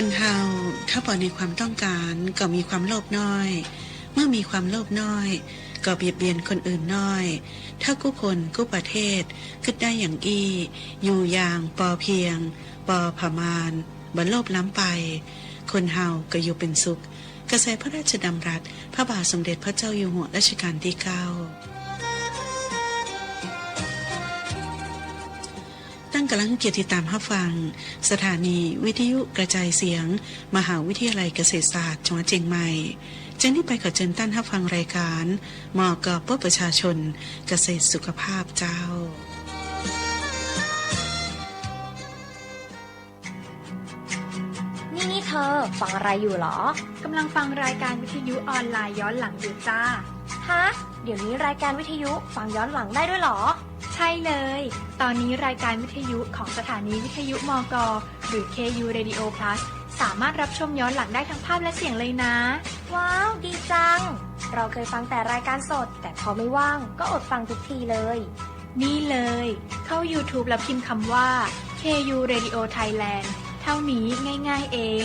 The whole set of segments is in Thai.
คนเฮาถ้าปล่อในความต้องการก็มีความโลภน้อย เมื่อมีความโลภน้อย ก็เบียดเบียนคนอื่นน้อย ถ้ากู้คนกู้ประเทศคิดได้อย่างอี้อยู่อย่างปอเพียง ปอผามานบรรโลภล้ำไป คนเฮาก็อยู่เป็นสุข กระแสพระราชดำรัส พระบาทสมเด็จพระเจ้าอยู่หัวรัชกาลที่เก้า ตั้งกำลังเกียรติตามรับฟัง สถานีวิทยุกระจายเสียง มหาวิทยาลัยเกษตรศาสตร์จังหวัดเชียงใหม่จังที่ไปขอเชิญตั้นรับฟังรายการมอกปประชาชนเกษตรสุขภาพเจ้านี่เธอฟังอะไรอยู่เหรอ กำลังฟังรายการวิทยุออนไลน์ย้อนหลังอยู่จ้า ฮะ เดี๋ยวนี้รายการวิทยุฟังย้อนหลังได้ด้วยเหรอ ใช่เลย ตอนนี้รายการวิทยุของสถานีวิทยุมก หรือ KU Radio Plus สามารถรับชมย้อนหลังได้ทั้งภาพและเสียงเลยนะ ว้าว ดีจัง เราเคยฟังแต่รายการสด แต่พอไม่ว่างก็อดฟังทุกทีเลย นี่เลย เข้า YouTube แล้วพิมพ์คำว่า KU Radio Thailand เท่านี้ง่าย ๆ เอง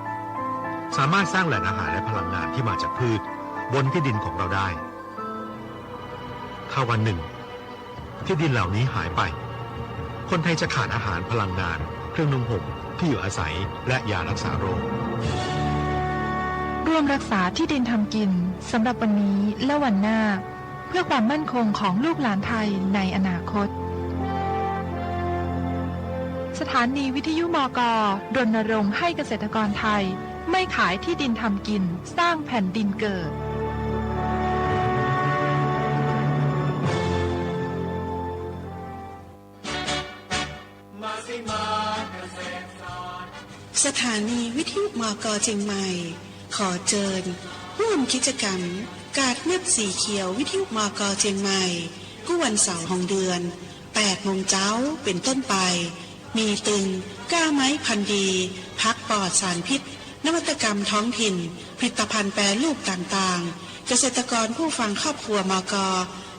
สามารถสร้างแหล่งอาหารและพลังงานที่มาจากพืช บนที่ดินของเราได้ ถ้าวันหนึ่ง ที่ดินเหล่านี้หายไป คนไทยจะขาดอาหารพลังงาน เครื่องนุ่งห่มที่อยู่อาศัยและยารักษาโรคร่วมรักษาที่ดินทำกินสำหรับวันนี้และวันหน้า เพื่อความมั่นคงของลูกหลานไทยในอนาคต สถานีวิทยุมกรณรงค์ให้เกษตรกรไทย ไม่ขายที่ดินทำกินสร้างแผ่นดินเกิด สถานีวิทยุมกเชียงใหม่ ขอเชิญร่วมกิจกรรม กาดเม็ดสีเขียววิทยุมกเชียงใหม่กู้วันเสาร์ของเดือน 8 โมงเจ้าเป็นต้นไป มีตึงก้าไม้พันธุ์ดี พักปลอดสารพิษ นวัตกรรมท้องถิ่น ผลิตภัณฑ์แปรรูปต่างๆ เกษตรกรผู้ฟังครอบครัวมก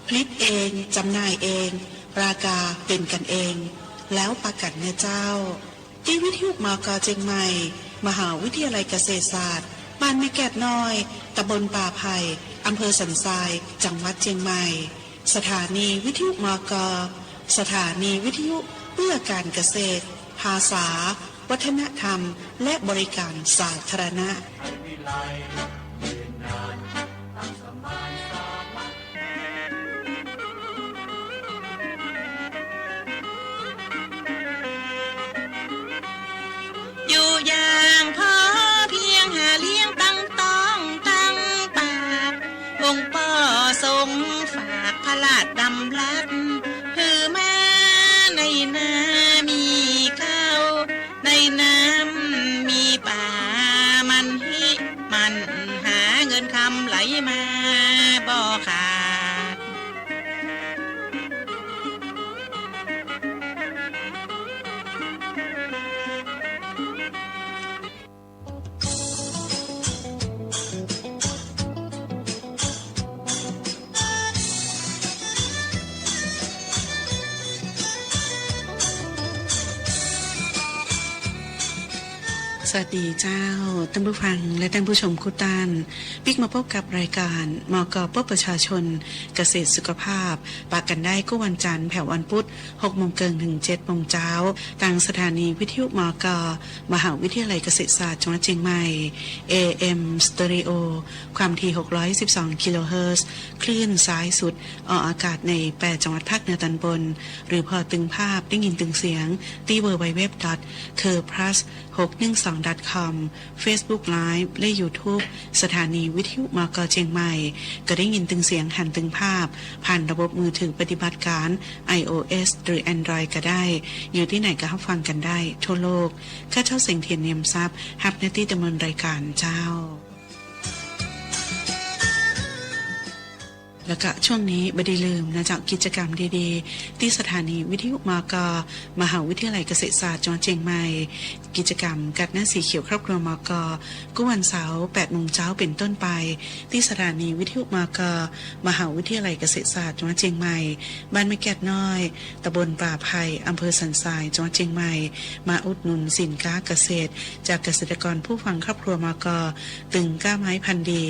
ผลิตเองจำหน่ายเองราคาเป็นกันเอง แล้วประกันเนื้อเจ้า ที่วิทยุมกเจียงใหม่ มหาวิทยาลัยเกษตรศาสตร์ บ้านแม่แกดน้อยตำบลป่าไผ่อำเภอสันทราย จังหวัดเชียงใหม่ สถานีวิทยุมกสถานีวิทยุเพื่อการเกษตร ภาษา วัฒนธรรม และบริการสาธารณะ สวัสดีเจ้าท่านผู้ฟังและท่านผู้ชมคุตานปิกมาพบกับรายการมกพปประชาชน เกษตรสุขภาพ ปากกันได้ก็วันจันทร์แผ่ววันพุธ6โมงเกินถึง7โมงเช้าทางสถานีวิทยุมกมหาวิทยาลัยเกษตรศาสตร์จังหวัดเชียงใหม่ AM Stereo ความถี่ 612 กิโลเฮิรตซ์คลื่นซ้ายสุด ออกอากาศใน 8 จังหวัดภาคเหนือตอนบน หรือพอตึงภาพได้ยินตึงเสียงที่ www.kerplus 612.com Facebook Live และ YouTube สถานีวิทยุมกเชียงใหม่ ก็ได้ยินตึงเสียงหันตึงภาพ ผ่านระบบมือถือปฏิบัติการ iOS หรือ Android ก็ได้ อยู่ที่ไหนก็รับฟังกันได้ ทั่วโลก ข้าเจ้าเสีงเทียนเนียมทรัพย์ฮับหนตตี้ดำเนินรายการเจ้า แล้วก็ช่วงนี้บไดีลืมนะจากกิจกรรมดีๆ ที่สถานีวิทยุมก มหาวิทยาลัยเกษตรศาสตร์จังหวัดเชียงใหม่ กิจกรรมกัดหน้าสีเขียวครอบครัวมกกุวันเสาร์8โมงเช้าเป็นต้นไป ที่สถานีวิทยุมก มหาวิทยาลัยเกษตรศาสตร์จังหวัดเชียงใหม่ บ้านไม่แกดน้อยตำบลป่าไผ่อำเภอสันทรายจังหวัดเชียงใหม่ มาอุดหนุนสินค้าเกษตร จากเกษตรกรผู้ฟังครอบครัวมกตึงก้าไม้พันธุ์ดี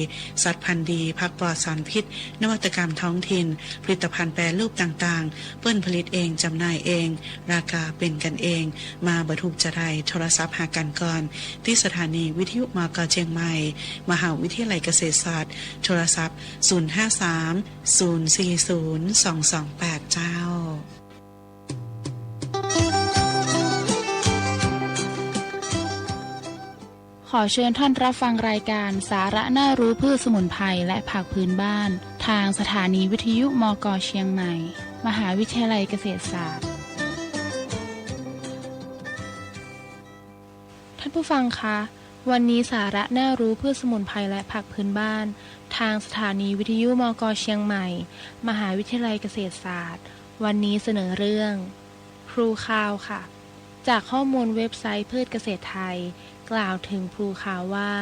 สัตว์พันธุ์ดีผักปลอดสารพิษนวัตตกรรมท้องถิ่น ผลิตภัณฑ์แปรรูปต่างๆ เปิ้นผลิตเองจำหน่ายเอง ราคาเป็นกันเอง มาบรรทุกจะได้โทรศัพท์หากันก่อน ที่สถานีวิทยุมกเชียงใหม่ มหาวิทยาลัยเกษตรศาสตร์ โทรศัพท์ 053 040 228 เจ้า ขอเชิญท่านรับฟังรายการสาระน่ารู้พืชสมุนไพรและผักพื้นบ้าน ทางสถานีวิทยุมกเชียงใหม่ มหาวิทยาลัยเกษตรศาสตร์ ท่านผู้ฟังคะ วันนี้สาระน่ารู้พืชสมุนไพรและผักพื้นบ้าน ทางสถานีวิทยุมกเชียงใหม่ มหาวิทยาลัยเกษตรศาสตร์ วันนี้เสนอเรื่องพลูข้าวค่ะ จากข้อมูลเว็บไซต์พืชเกษตรไทย กล่าวถึงพลูข้าวว่า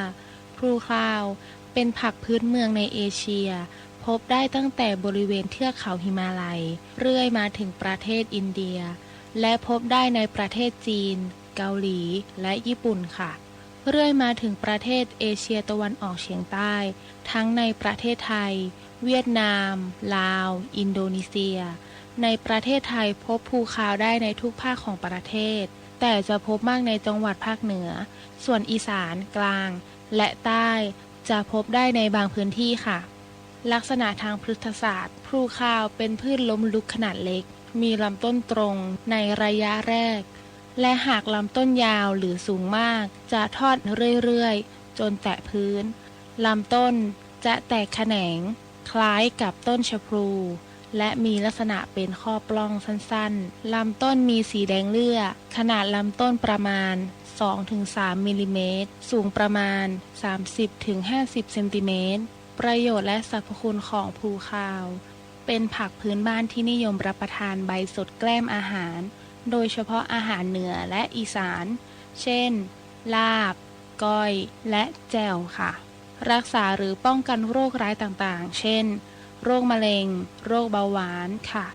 พลูข้าวเป็นผักพื้นเมืองในเอเชีย พบได้ตั้งแต่บริเวณเทือกเขาหิมาลัย เรื่อยมาถึงประเทศอินเดีย และพบได้ในประเทศจีน เกาหลีและญี่ปุ่นค่ะ เรื่อยมาถึงประเทศเอเชียตะวันออกเฉียงใต้ ทั้งในประเทศไทย เวียดนาม ลาว อินโดนีเซีย ในประเทศไทยพบภูเขาได้ในทุกภาคของประเทศ แต่จะพบมากในจังหวัดภาคเหนือ ส่วนอีสานกลาง และใต้จะพบได้ในบางพื้นที่ค่ะ ลักษณะทางพฤกษศาสตร์พลูข้าวเป็นพืชล้มลุกขนาดเล็ก มีลำต้นตรงในระยะแรก และหากลำต้นยาวหรือสูงมาก จะทอดเรื่อยๆ จนแตะพื้นลำต้นจะแตกแขนง คล้ายกับต้นชะพลู และมีลักษณะเป็นข้อปล้องสั้นๆ ลำต้นมีสีแดงเลือดขนาดลำต้นประมาณ 2-3มิลลิเมตร สูงประมาณ 30-50 เซนติเมตร ประโยชน์และสรรพคุณของภูข้าว เป็นผักพื้นบ้านที่นิยมรับประทานใบสดแกล้มอาหาร โดยเฉพาะอาหารเหนือและอีสาน เช่น ลาบ ก้อย และแจ่วค่ะ รักษาหรือป้องกันโรคร้ายต่างๆ เช่น โรคมะเร็ง โรคเบาหวานค่ะ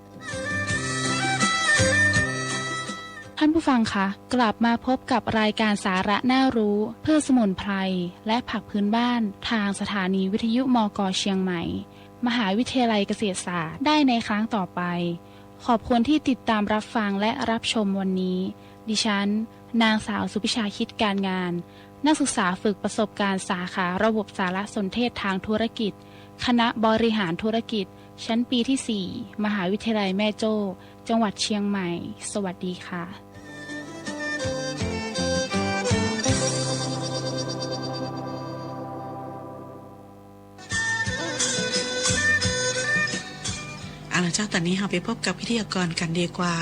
ท่านผู้ฟังคะกลับมาพบกับรายการสาระน่ารู้ เพื่อสมุนไพรและผักพื้นบ้านทางสถานีวิทยุมกเชียงใหม่ มหาวิทยาลัยเกษตรศาสตร์ได้ในครั้งต่อไป ขอบคุณที่ติดตามรับฟังและรับชมวันนี้ ดิฉัน นางสาวสุพิชาคิดการงานนักศึกษาฝึกประสบการณ์สาขาระบบสารสนเทศทางธุรกิจ คณะบริหารธุรกิจ ชั้นปีที่ 4 มหาวิทยาลัยแม่โจ้ จังหวัดเชียงใหม่ สวัสดีค่ะ เอาละเจ้าตอนนี้เราไปพบกับพิธีกรกันดีกว่า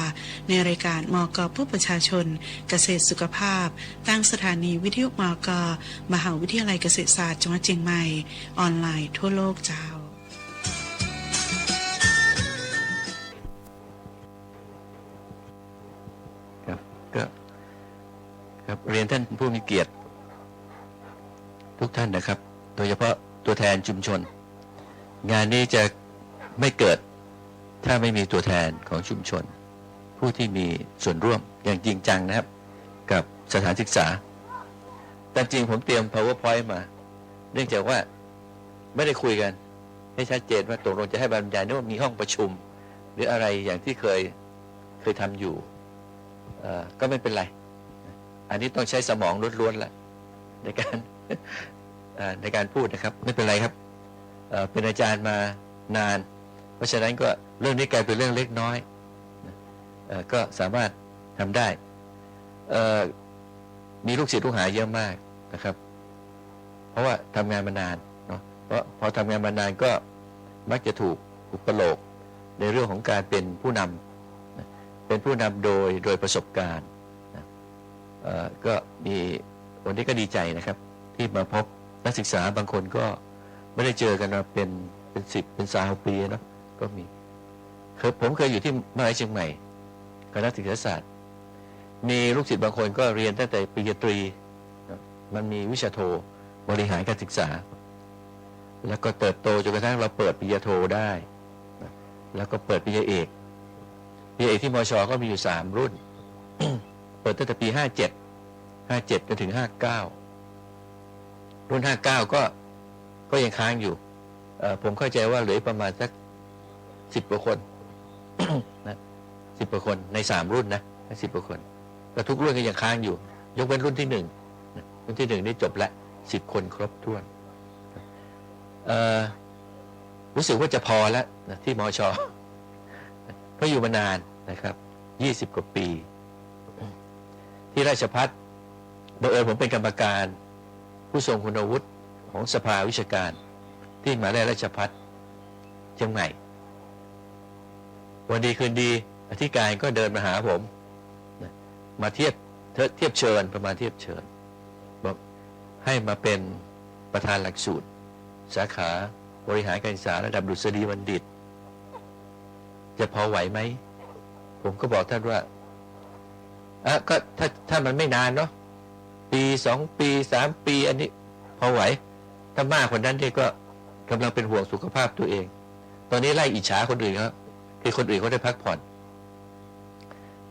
ในรายการมกผู้ประชาชน เกษตรสุขภาพ ตั้งสถานีวิทยุมก มหาวิทยาลัยเกษตรศาสตร์จังหวัดเชียงใหม่ ออนไลน์ทั่วโลกเจ้าครับก็ครับเรียนท่านผู้มีเกียรติ ทุกท่านนะครับ โดยเฉพาะตัวแทนชุมชน งานนี้จะไม่เกิด ถ้าไม่มีตัวแทนของชุมชน ผู้ที่มีส่วนร่วมอย่างจริงจังนะครับ กับสถานศึกษา แต่จริงผมเตรียม powerpoint มา เนื่องจากว่าไม่ได้คุยกัน ให้ชัดเจนว่าตกลงจะให้บรรยายนี่ว่ามีห้องประชุม หรืออะไรอย่างที่เคยเคยทำอยู่ก็ไม่เป็นไร อันนี้ต้องใช้สมองล้วนๆละในการในการพูดนะครับ ไม่เป็นไรครับเป็นอาจารย์มานาน ราะฉะนั้นก็เรื่องนี้กลายเป็นเรื่องเล็กน้อยก็สามารถทำได้ มีลูกศิษย์ลูกหาเยอะมากนะครับ เพราะว่าทำงานมานานเนาะเพราะพอทำงานมานานก็มักจะถูกอุปโลกในเรื่องของการเป็นผู้นำเป็นผู้นำโดยโดยประสบการณ์นะก็มีวันนี้ก็ดีใจนะครับ ที่มาพบนักศึกษาบางคนก็ไม่ได้เจอกันมาเป็นเป็นสิบเป็นสาวปีเนาะ ก็มีเคยผมเคยอยู่ที่มหาลัยเชียงใหม่คณะศึกษาศาสตร์ มีลูกศิษย์บางคนก็เรียนตั้งแต่ปริญญาตรี มันมีวิชาโทบริหารการศึกษา แล้วก็เติบโตจนกระทั่งเราเปิดปริญญาโทได้ แล้วก็เปิดปริญญาเอกปริญญาเอกที่มชก็มีอยู่สามรุ่น เปิดตั้งแต่ปีห้าเจ็ดห้าเจ็ดจนถึงห้าเก้ารุ่นห้าเก้าก็ก็ยังค้างอยู่ผมเข้าใจว่าเหลือประมาณสัก สิบกว่าคนนะสิบกว่าคนในสามรุ่นนะสิบกว่าคนแล้วทุกรุ่นก็ยังค้างอยู่ ยกเว้นรุ่นที่หนึ่งรุ่นที่หนึ่งนี่จบละสิบคนครบถ้วนเอ่อรู้สึกว่าจะพอแล้วนะที่มอชอเพราะอยู่มานานนะครับยี่สิบกว่าปี ที่ราชพัฒบังเอิญผมเป็นกรรมการ ผู้ทรงคุณวุฒิของสภาวิชาการ ที่มหาวิทยาลัยราชพัฒเชียงใหม่ วันดีคืนดี อธิการก็เดินมาหาผม มาเทียบเทียบเชิญประมาณเทียบเชิญบอกให้มาเป็นประธานหลักสูตร สาขาบริหารการศึกษาระดับดุษฎีบัณฑิต จะพอไหวไหม ผมก็บอกท่านว่าอะก็ถ้าถ้ามันไม่นานเนาะปีสองปีสามปี อันนี้ พอไหว ถ้ามากกว่านั้นเนี่ยก็กำลังเป็นห่วงสุขภาพตัวเอง ตอนนี้ไล่อิจฉาคนอื่นเขา คือคนอื่นเขาได้พักผ่อน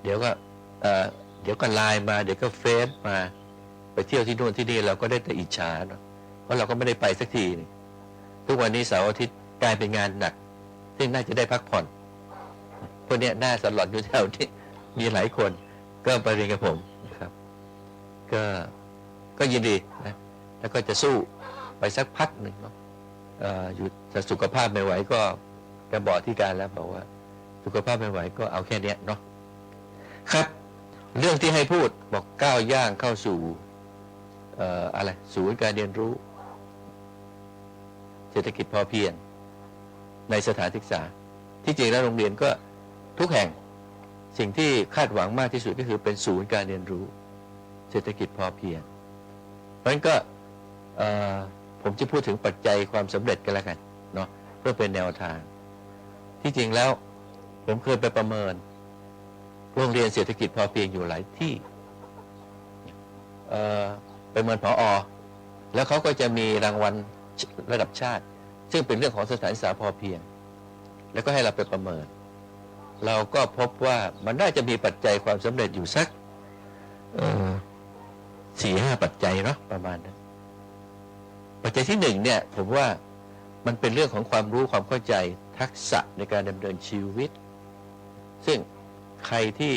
เดี๋ยวก็เอ่อเดี๋ยวก็ไลน์มา เดี๋ยวก็เฟซมา ไปเที่ยวที่นู่นที่นี่เราก็ได้แต่อิจฉาเนาะเพราะเราก็ไม่ได้ไปสักทีทุกวันนี้เสาร์อาทิตย์กลายเป็นงานหนัก ซึ่งน่าจะได้พักผ่อนพวกเนี้ยหน้าสลอดอยู่แถวที่มีหลายคน ก็ไปเรียนกับผมนะครับ ก็ก็ยินดีนะแล้วก็จะสู้ไปสักพักหนึ่งเนาะอ่ออยู่แต่สุขภาพไม่ไหวก็จะบอกที่การแล้วบอกว่า สุขภาพไม่ไหวก็เอาแค่เนี้ยเนาะครับ เรื่องที่ให้พูดบอกก้าวย่างเข้าสู่เอ่ออะไรศูนย์การเรียนรู้ เศรษฐกิจพอเพียง ในสถานศึกษา ที่จริงแล้วโรงเรียนก็ทุกแห่งสิ่งที่คาดหวังมากที่สุดก็คือเป็นศูนย์การเรียนรู้ เศรษฐกิจพอเพียงเพราะฉะนั้นก็ผมจะพูดถึงปัจจัยความสำเร็จกันแล้วกันเนาะเพื่อเป็นแนวทางที่จริงแล้ว ผมเคยไปประเมิน โรงเรียนเศรษฐกิจพอเพียงอยู่หลายที่เออไปเมินพออ แล้วเขาก็จะมีรางวัลระดับชาติ ซึ่งเป็นเรื่องของสถานศึกษาพอเพียง แล้วก็ให้เราไปประเมิน เราก็พบว่ามันน่าจะมีปัจจัยความสำเร็จอยู่สักสี่ห้าปัจจัยเนาะประมาณนั้นปัจจัยที่หนึ่งเนี่ย ผมว่ามันเป็นเรื่องของความรู้ความเข้าใจทักษะในการดำเนินชีวิต ซึ่งใครที่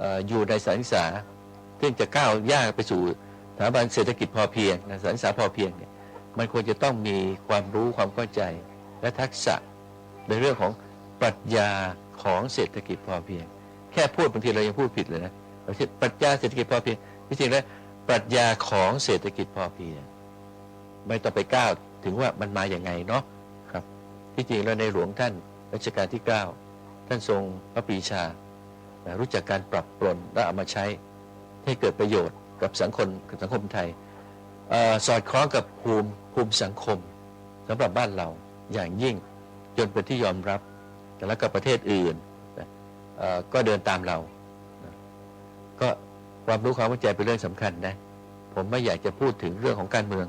ออยู่ในสานศึกษาซึ่งจะก้าวย่างไปสู่สถาบันเศรษฐกิจพอเพียงนะสานศึกษาพอเพียงเนี่ยมันควรจะต้องมีความรู้ความเข้าใจและทักษะในเรื่องของปรัชญาของเศรษฐกิจพอเพียง แค่พูดบางทีเรายังพูดผิดเลยนะเราคิดปรัชญาเศรษฐกิจพอเพียงที่จริงแล้วปรัชญาของเศรษฐกิจพอเพียง ไม่ต้องไปก้าวถึงว่ามันมาอย่างไงเนาะครับ ที่จริงแล้วในหลวงท่านรัชกาลที่ 9 ท่านทรงพระปรีชานะรู้จักการปรับปรนและเอามาใช้ให้เกิดประโยชน์กับสังคมกับสังคมไทยอสอดคล้องกับภูมิภูมิสังคมสำหรับบ้านเราอย่างยิ่งจนเป็นที่ยอมรับแต่แล้วก็ประเทศอื่นก็เดินตามเรานะก็ความรู้ความเข้าใจเป็นเรื่องสำคัญนะ ผมไม่อยากจะพูดถึงเรื่องของการเมือง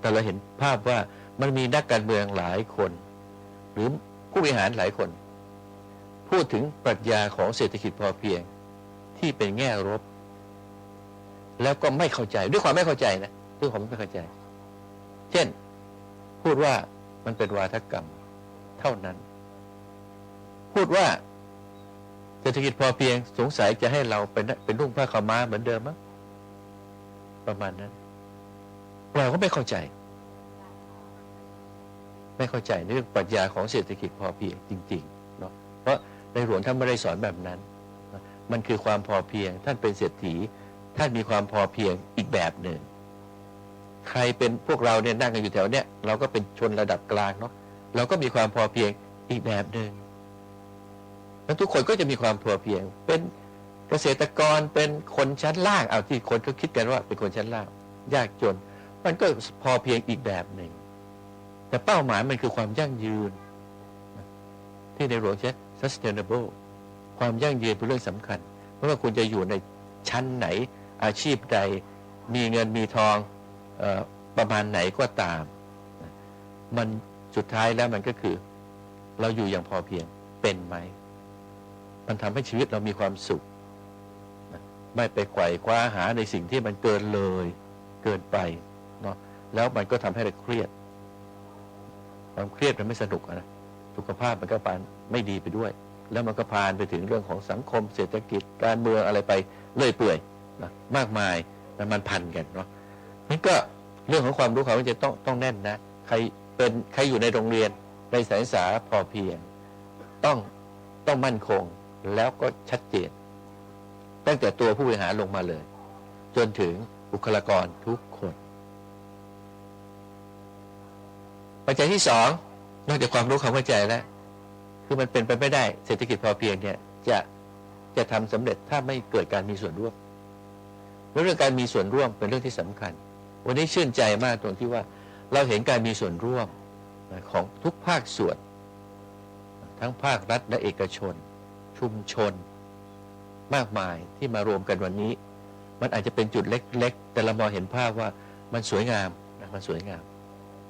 แต่เราเห็นภาพว่ามันมีนักการเมืองหลายคน หรือผู้บริหารหลายคน พูดถึงปรัชญาของเศรษฐกิจพอเพียงที่เป็นแง่ลบแล้วก็ไม่เข้าใจด้วยความไม่เข้าใจนะด้วยความไม่เข้าใจ เช่น พูดว่ามันเป็นวาทกรรม เท่านั้น พูดว่าเศรษฐกิจพอเพียงสงสัยจะให้เราเป็นเป็นรุ่งผ้าขาวม้าเหมือนเดิมมั้งประมาณนั้น เราก็ไม่เข้าใจ ไม่เข้าใจในเรื่องปรัชญาของเศรษฐกิจพอเพียงจริง ๆ เนาะเพราะ ในหลวงท่านไม่ได้สอนแบบนั้น มันคือความพอเพียง ท่านเป็นเศรษฐี ท่านมีความพอเพียงอีกแบบหนึ่ง ใครเป็นพวกเราเนี่ยนั่งกันอยู่แถวเนี้ยเราก็เป็นชนระดับกลางเนาะเราก็มีความพอเพียงอีกแบบหนึ่งแล้วทุกคนก็จะมีความพอเพียง เป็นเกษตรกรเป็นคนชั้นล่างเอาที่คนก็คิดกันว่า เป็นคนชั้นล่าง ยากจน มันก็พอเพียงอีกแบบหนึ่งแต่เป้าหมายมันคือความยั่งยืน ที่ในหลวงใช้ sustainable ความยั่งยืนเป็นเรื่องสำคัญเพราะว่าคุณจะอยู่ในชั้นไหนอาชีพใด มีเงินมีทองออประมาณไหนก็ตาม มันสุดท้ายแล้วมันก็คือ เราอยู่อย่างพอเพียงเป็นไหม มันทำให้ชีวิตเรามีความสุข ไม่ไปไกว่คว้าหาในสิ่งที่มันเกินเลย เกินไปเนาะแล้วมันก็ทำให้เราเครียด ความเครียดมันไม่สนุกนะ สุขภาพมันก็ปานไม่ดีไปด้วย แล้วมันก็พานไปถึงเรื่องของสังคมเศรษฐกิจการเมืองอะไรไปเลื่อยเปื่อยนะมากมายแล้วมันพันกันเนาะนี่ก็เรื่องของความรู้ความเข้าใจต้องต้องแน่นนะใครเป็นใครอยู่ในโรงเรียนในสายศึกษาพอเพียง ต้องต้องมั่นคงแล้วก็ชัดเจน ตั้งแต่ตัวผู้บริหารลงมาเลย จนถึงบุคลากรทุกคนปัจจัยที่สอง นอกจากความรู้ความเข้าใจแล้ว คือมันเป็นไปไม่ได้ เศรษฐกิจพอเพียงเนี่ย จะจะทำสำเร็จถ้าไม่เกิดการมีส่วนร่วมเรื่องการมีส่วนร่วมเป็นเรื่องที่สำคัญ วันนี้ชื่นใจมากตรงที่ว่าเราเห็นการมีส่วนร่วมของทุกภาคส่วน ทั้งภาครัฐและเอกชน ชุมชน มากมายที่มารวมกันวันนี้ มันอาจจะเป็นจุดเล็ก ๆ แต่เรามองเห็นภาพว่ามันสวยงามมันสวยงาม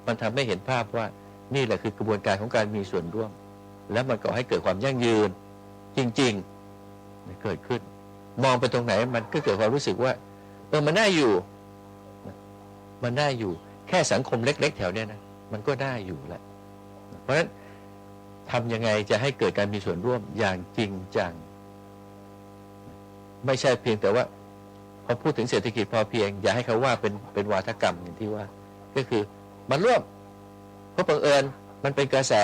มันทำให้เห็นภาพว่า นี่แหละคือกระบวนการของการมีส่วนร่วม แล้วมันก่อให้เกิดความยั่งยืน จริงๆเกิดขึ้น มองไปตรงไหนมันก็เกิดความรู้สึกว่าเออมันน่าอยู่ มันน่าอยู่ แค่สังคมเล็ก ๆ แถวเนี้ยนะมันก็น่าอยู่แหละเพราะฉะนั้นทำยังไงจะให้เกิดการมีส่วนร่วมอย่างจริงจัง ไม่ใช่เพียงแต่ว่าพอพูดถึงเศรษฐกิจพอเพียง อย่าให้เขาว่าเป็นเป็นวาทกรรมอย่างที่ว่า ก็คือมันร่วม เพราะบังเอิญมันเป็นกระแส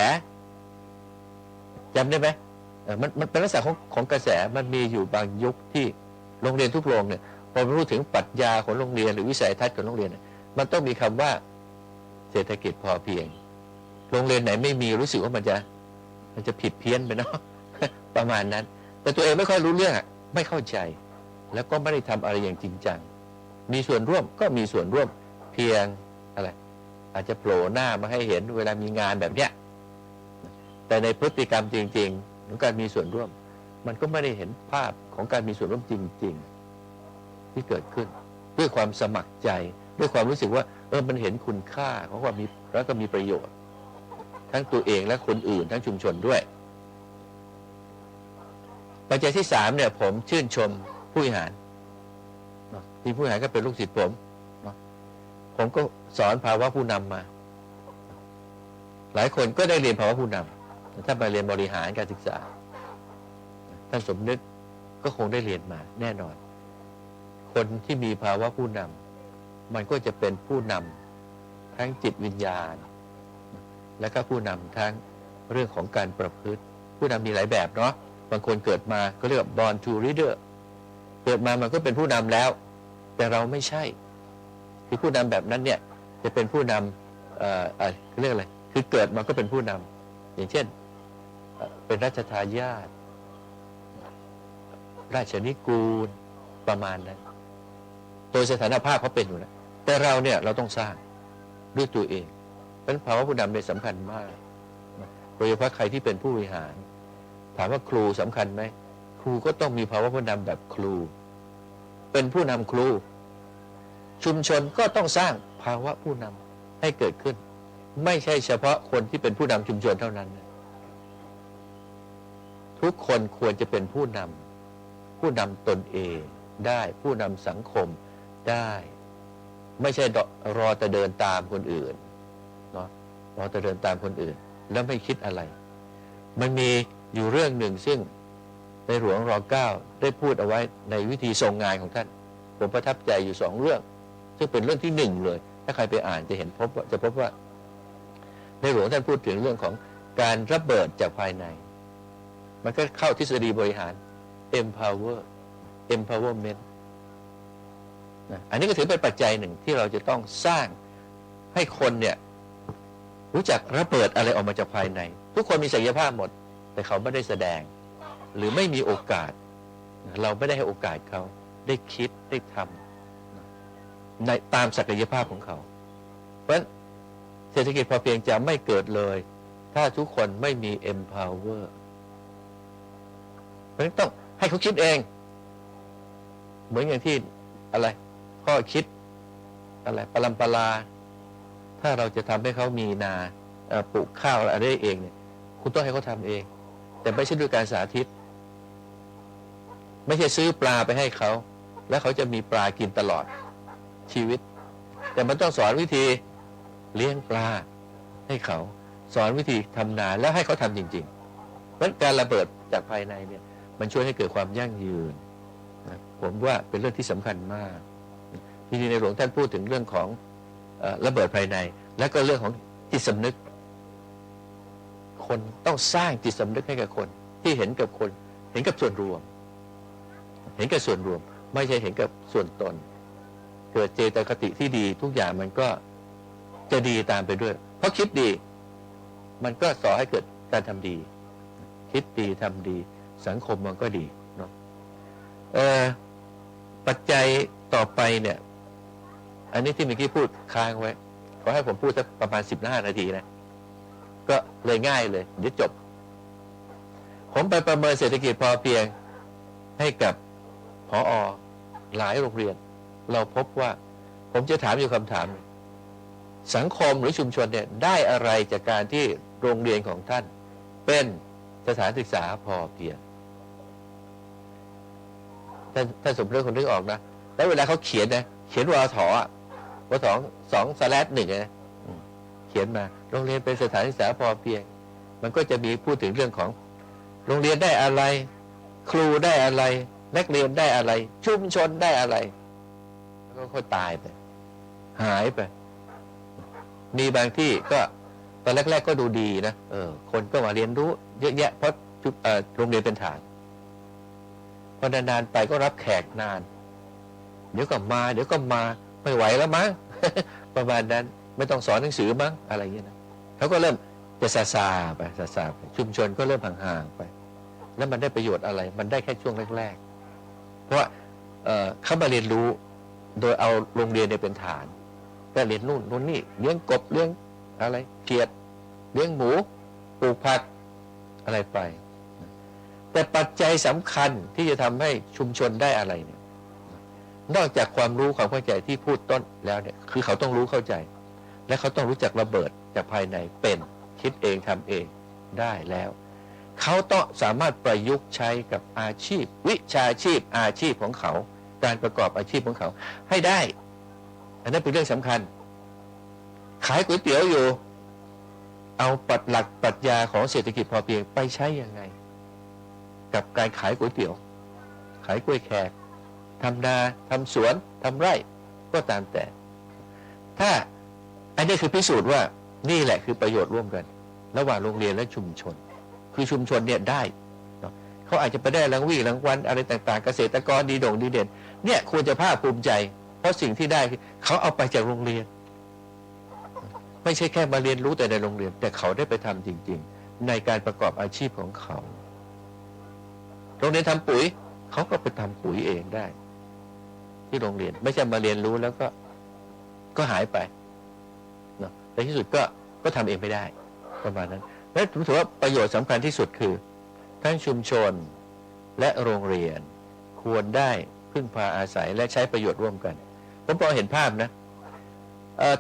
จำได้ไหมเออมันมันเป็นลักษณะของของกระแสมันมีอยู่บางยุคที่โรงเรียนทุกโรงเนี่ยพอพูดถึงปรัชญาของโรงเรียนหรือวิสัยทัศน์ของโรงเรียน มันต้องมีคำว่าเศรษฐกิจพอเพียง โรงเรียนไหนไม่มีรู้สึกว่ามันจะ มันจะผิดเพี้ยนไปเนาะประมาณนั้น แต่ตัวเองไม่ค่อยรู้เรื่องอะไม่เข้าใจ แล้วก็ไม่ได้ทำอะไรอย่างจริงจัง มีส่วนร่วมก็มีส่วนร่วมเพียงอะไร อาจจะโผล่หน้ามาให้เห็นเวลามีงานแบบเนี้ยแต่ในพฤติกรรมจริงๆของการมีส่วนร่วม มันก็ไม่ได้เห็นภาพของการมีส่วนร่วมจริง ๆ ที่เกิดขึ้น ด้วยความสมัครใจ ด้วยความรู้สึกว่า เออมันเห็นคุณค่าของความมีแล้วก็มีประโยชน์ ทั้งตัวเองและคนอื่นทั้งชุมชนด้วย ปัจจัยที่สามเนี่ย ผมชื่นชมผู้บริหารที่ผู้บริหารก็เป็นลูกศิษย์ผม ผมก็สอนภาวะผู้นำมา หลายคนก็ได้เรียนภาวะผู้นำถ้าไปเรียนบริหารการศึกษา ท่านสมนึกก็คงได้เรียนมาแน่นอน คนที่มีภาวะผู้นำมันก็จะเป็นผู้นำทั้งจิตวิญญาณ และก็ผู้นำทั้งเรื่องของการประพฤติ ผู้นำมีหลายแบบเนาะบางคนเกิดมาก็เรียกว่า born to leader เกิดมามันก็เป็นผู้นำแล้ว แต่เราไม่ใช่ คือผู้นำแบบนั้นเนี่ยจะเป็นผู้นำเอ่อเอ่อเรียกอะไรคือเกิดมาก็เป็นผู้นำอย่างเช่น เป็นราชทายาทราชนิกูลประมาณนั้นโดยสถานภาพเขาเป็นอยู่แล้วแต่เราเนี่ยเราต้องสร้างด้วยตัวเองเพราะฉะนั้นภาวะผู้นำเป็นสำคัญมากโดยเฉพาะใครที่เป็นผู้บริหาร ถามว่าครูสำคัญไหมครูก็ต้องมีภาวะผู้นำแบบครู เป็นผู้นำครู ชุมชนก็ต้องสร้างภาวะผู้นำให้เกิดขึ้น ไม่ใช่เฉพาะคนที่เป็นผู้นำชุมชนเท่านั้น ทุกคนควรจะเป็นผู้นำผู้นำตนเองได้ผู้นำสังคมได้ ไม่ใช่รอแต่เดินตามคนอื่นเนาะรอแต่เดินตามคนอื่น แล้วไม่คิดอะไร มันมีอยู่เรื่องหนึ่งซึ่งในหลวงรอเก้าได้พูดเอาไว้ในวิธีทรงงานของท่าน ผมประทับใจอยู่สองเรื่อง ซึ่งเป็นเรื่องที่หนึ่งเลย ถ้าใครไปอ่านจะเห็นพบว่าจะพบว่า ในหลวงท่านพูดถึงเรื่องของการระเบิดจากภายใน มันก็เข้าทฤษฎีบริหาร empower empowerment นะอันนี้ก็ถือเป็นปัจจัยหนึ่งที่เราจะต้องสร้างให้คนเนี่ย รู้จักระเบิดอะไรออกมาจากภายใน ทุกคนมีศักยภาพหมด แต่เขาไม่ได้แสดง หรือไม่มีโอกาส เราไม่ได้ให้โอกาสเขาได้คิดได้ทำ ในตามศักยภาพของเขา เพราะฉะนั้นเศรษฐกิจพอเพียงจะไม่เกิดเลย ถ้าทุกคนไม่มี empower เพราะฉะนั้นต้องให้เขาคิดเอง เหมือนอย่างที่อะไร ข้อคิดอะไรปลัมปลา ถ้าเราจะทำให้เขามีนาปลูกข้าวอะไรได้เองเนี่ย คุณต้องให้เขาทำเอง แต่ไม่ใช่ด้วยการสาธิต ไม่ใช่ซื้อปลาไปให้เขา แล้วเขาจะมีปลากินตลอด ชีวิต แต่มันต้องสอนวิธีเลี้ยงปลาให้เขาสอนวิธีทำนาแล้วให้เขาทำจริงๆเพราะการระเบิดจากภายในเนี่ย มันช่วยให้เกิดความยั่งยืนนะผมว่าเป็นเรื่องที่สำคัญมากทีนี้ในหลวงท่านพูดถึงเรื่องของระเบิดภายใน และก็เรื่องของจิตสำนึก คนต้องสร้างจิตสำนึกให้กับคน ที่เห็นกับคน เห็นกับส่วนรวม เห็นกับส่วนรวม ไม่ใช่เห็นกับส่วนตน เกิดเจตคติที่ดีทุกอย่างมันก็จะดีตามไปด้วย เพราะคิดดี มันก็สอให้เกิดการทำดี คิดดีทำดี สังคมมันก็ดีเนาะปัจจัยต่อไปเนี่ย อันนี้ที่เมื่อกี้พูดค้างไว้ขอให้ผมพูดสักประมาณสิบห้านาทีนะ ก็เลยง่ายเลย เดี๋ยวจบ ผมไปประเมินเศรษฐกิจพอเพียงให้กับพออหลายโรงเรียน เราพบว่า ผมจะถามอยู่คำถาม สังคมหรือชุมชนเนี่ยได้อะไรจากการที่โรงเรียนของท่าน เป็นสถานศึกษาพอเพียงท่านท่านสมเรื่องคนนึกออกนะแล้วเวลาเขาเขียนนะเขียนวอถอะวสองสองสแลดหนึ่งนะเขียนมา โรงเรียนเป็นสถานศึกษาพอเพียง มันก็จะมีพูดถึงเรื่องของ โรงเรียนได้อะไร ครูได้อะไร นักเรียนได้อะไร ชุมชนได้อะไร ก็ค่อยตายไป หายไป มีบางที่ก็ตอนแรก ๆ ก็ดูดีนะเออ คนก็มาเรียนรู้เยอะแยะเพราะโรงเรียนเป็นฐานพอนานๆไปก็รับแขกนาน เดี๋ยวก็มา เดี๋ยวก็มาไม่ไหวแล้วมั้งประมาณนั้นไม่ต้องสอนหนังสือมั้งอะไรอย่างเงี้ยนะเขาก็เริ่มจะซาซาไปซาซาไปชุมชนก็เริ่มห่างๆไป แล้วมันได้ประโยชน์อะไร มันได้แค่ช่วงแรกๆ เพราะว่าเขามาเรียนรู้ โดยเอาโรงเรียนเนี่ยเป็นฐานก็เรียนนู่นนู่นนี่เลี้ยงกบเลี้ยงอะไรเขียดเลี้ยงหมูปลูกผักอะไรไป แต่ปัจจัยสำคัญที่จะทำให้ชุมชนได้อะไรเนี่ยนอกจากความรู้ความเข้าใจที่พูดต้นแล้วเนี่ย คือเขาต้องรู้เข้าใจ และเขาต้องรู้จักระเบิดจากภายในเป็นคิดเองทำเองได้แล้ว เขาต้องสามารถประยุกต์ใช้กับอาชีพ วิชาชีพอาชีพของเขา การประกอบอาชีพของเขา ให้ได้ อันนั้นเป็นเรื่องสำคัญ ขายก๋วยเตี๋ยวอยู่ เอาปัดหลักปรัชญาของเศรษฐกิจพอเพียงไปใช้ยังไง กับการขายก๋วยเตี๋ยว ขายกล้วยแขกทำนาทำสวนทำไร่ก็ตามแต่ ถ้าอันนี้คือพิสูจน์ว่านี่แหละคือประโยชน์ร่วมกัน ระหว่างโรงเรียนและชุมชน คือชุมชนเนี่ยได้เนาะเขาอาจจะไปได้รางวีรางวัลอะไรต่าง ๆ เกษตรกรดีโด่งดีเด่น เนี่ยควรจะภาคภูมิใจ เพราะสิ่งที่ได้เขาเอาไปจากโรงเรียน ไม่ใช่แค่มาเรียนรู้แต่ในโรงเรียน แต่เขาได้ไปทำจริง ๆ ในการประกอบอาชีพของเขาโรงเรียนทำปุ๋ย เขาก็ไปทำปุ๋ยเองได้ ที่โรงเรียนไม่ใช่มาเรียนรู้แล้วก็ก็หายไปเนาะในที่สุดก็ก็ทำเองไม่ได้ ประมาณนั้นและผมถือว่าประโยชน์สำคัญที่สุดคือ ทั้งชุมชนและโรงเรียนควรได้ พึ่งพาอาศัยและใช้ประโยชน์ร่วมกัน ผมพอเห็นภาพนะ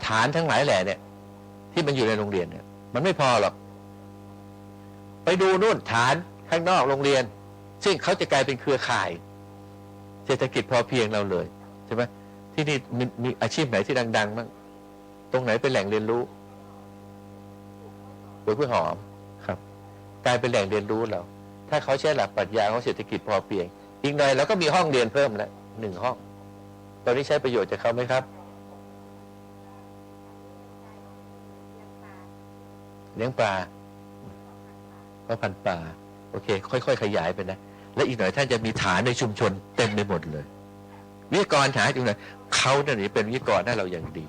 ฐานทั้งหลายแหล่เนี่ย ที่มันอยู่ในโรงเรียนเนี่ย มันไม่พอหรอก ไปดูนู่นฐานข้างนอกโรงเรียน ซึ่งเขาจะกลายเป็นเครือข่าย เศรษฐกิจพอเพียงเราเลยใช่ไหมที่นี่มีมีอาชีพไหนที่ดังๆบ้างตรงไหนเป็นแหล่งเรียนรู้ปุ๋ยพืชหอมครับ กลายเป็นแหล่งเรียนรู้เรา ถ้าเขาใช้หลักปรัชญาของเศรษฐกิจพอเพียง อีกหน่อยเราก็มีห้องเรียนเพิ่มแล้วหนึ่งห้อง ตอนนี้ใช้ประโยชน์จากเขาไหมครับ เลี้ยงปลาเพราะพันปลาโอเค ค่อย ๆ ขยายไปนะ และอีกหน่อยท่านจะมีฐานในชุมชนเต็มไปหมดเลย วิทยากรหาตรงไหนเขาเนี่ยเป็นวิทยากรได้เราอย่างดี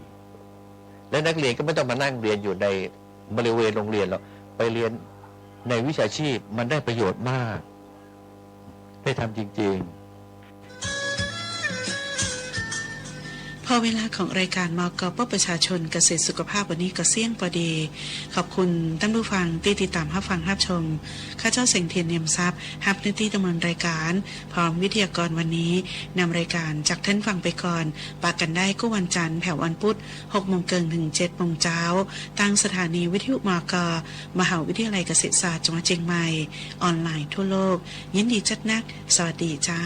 และนักเรียนก็ไม่ต้องมานั่งเรียนอยู่ในบริเวณโรงเรียนหรอกไปเรียนในวิชาชีพมันได้ประโยชน์มาก ได้ทำจริง พอเวลาของรายการมอกปประชาชนเกษตรสุขภาพวันนี้ก็เสี่ยงพอดี ขอบคุณท่านผู้ฟังที่ติดตามรับฟังรับชม ข้าเจ้าเสียงเทียนเนียมทรัพย์ฮับน้าที่ดำเนินรายการ พร้อมวิทยากรวันนี้นำรายการจากท่านฟังไปก่อนปากกันได้ก็วันจันทร์แผ่ววันพุธ6โมงเกิงถึง7โมงเช้าตั้งสถานีวิทยุมอกมหาวิทยาลัยเกษตรศาสตร์จังหวัดเชียงใหม่ ออนไลน์ทั่วโลก ยินดีจัดนัก สวัสดีเจ้า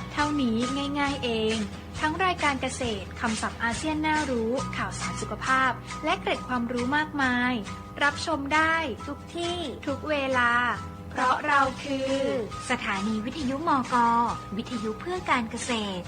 เท่านี้ง่ายๆเอง ทั้งรายการเกษตรคำศัพท์อาเซียนน่ารู้ ข่าวสารสุขภาพ และเกร็ดความรู้มากมาย รับชมได้ทุกที่ทุกเวลา เพราะเราคือ สถานีวิทยุมก วิทยุเพื่อการเกษตร